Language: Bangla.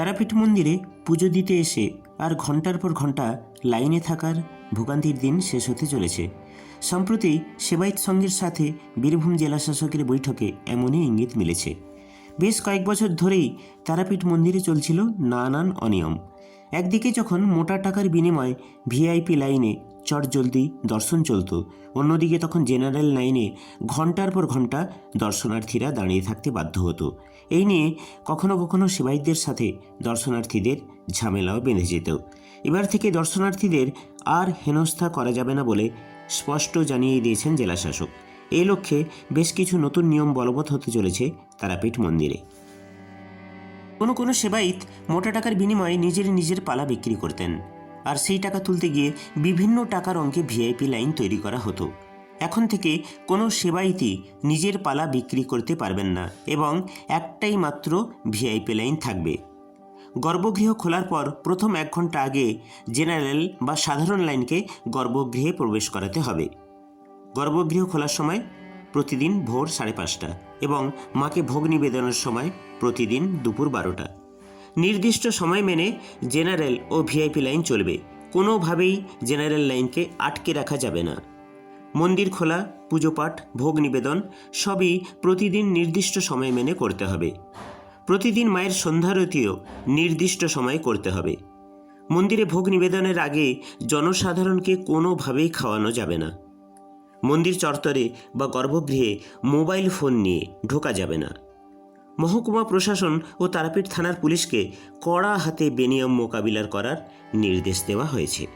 তারাপীঠ মন্দিরে পুজো দিতে এসে আর ঘণ্টার পর ঘণ্টা লাইনে থাকার ভোগান্তির দিন শেষ হতে চলেছে। সম্প্রতি সেবায়ত সঙ্গের সাথে বীরভূম জেলা শাসকের বৈঠকে এমনই ইঙ্গিত মিলেছে। বেশ কয়েক বছর ধরেই তারাপীঠ মন্দিরে চলছিল নানান অনিয়ম। একদিকে যখন মোটা টাকার বিনিময়ে ভিআইপি লাইনে চটজলদি দর্শন চলত, অন্যদিকে তখন জেনারেল লাইনে ঘণ্টার পর ঘণ্টা দর্শনার্থীরা দাঁড়িয়ে থাকতে বাধ্য হতো। এই নিয়ে কখনো কখনো সেবায়িতদের সাথে দর্শনার্থীদের ঝামেলাও বেঁধে যেত। এবার থেকে দর্শনার্থীদের আর হেনস্থা করা যাবে না বলে স্পষ্ট জানিয়ে দিয়েছেন জেলাশাসক। এই লক্ষ্যে বেশ কিছু নতুন নিয়ম বলবৎ হতে চলেছে তারাপীঠ মন্দিরে। কোনো কোনো সেবায়িত মোটা টাকার বিনিময়ে নিজের নিজের পালা বিক্রি করতেন। আর সেই টাকা তুলতে গিয়ে বিভিন্ন টাকার অঙ্কে ভিআইপি লাইন তৈরি করা হতো। এখন থেকে কোনো সেবায়িতই নিজের পালা বিক্রি করতে পারবেন না এবং একটাই মাত্র ভিআইপি লাইন থাকবে। গর্ভগৃহ খোলার পর প্রথম এক ঘণ্টা আগে জেনারেল বা সাধারণ লাইনকে গর্ভগৃহে প্রবেশ করাতে হবে। গর্ভগৃহ খোলার সময় প্রতিদিন ভোর সাড়ে পাঁচটা এবং মাকে ভোগ নিবেদনের সময় প্রতিদিন দুপুর বারোটা। নির্দিষ্ট সময় মেনে জেনারেল ও ভিআইপি লাইন চলবে। কোনোভাবেই জেনারেল লাইনকে আটকে রাখা যাবে না। মন্দির খোলা পুজো পাঠ ভোগ নিবেদন সবই প্রতিদিন নির্দিষ্ট সময় মেনে করতে হবে। প্রতিদিন মায়ের সন্ধ্যারতিও নির্দিষ্ট সময়ে করতে হবে। মন্দিরে ভোগ নিবেদনের আগে জনসাধারণকে কোনোভাবেই খাওয়ানো যাবে না। মন্দির চত্বরে বা গর্ভগৃহে মোবাইল ফোন নিয়ে ঢোকা যাবে না। মহকুমা প্রশাসন ও তারাপীঠ থানার পুলিশকে কড়া হাতে বেনিয়ম মোকাবিলার করার নির্দেশ দেওয়া হয়েছে।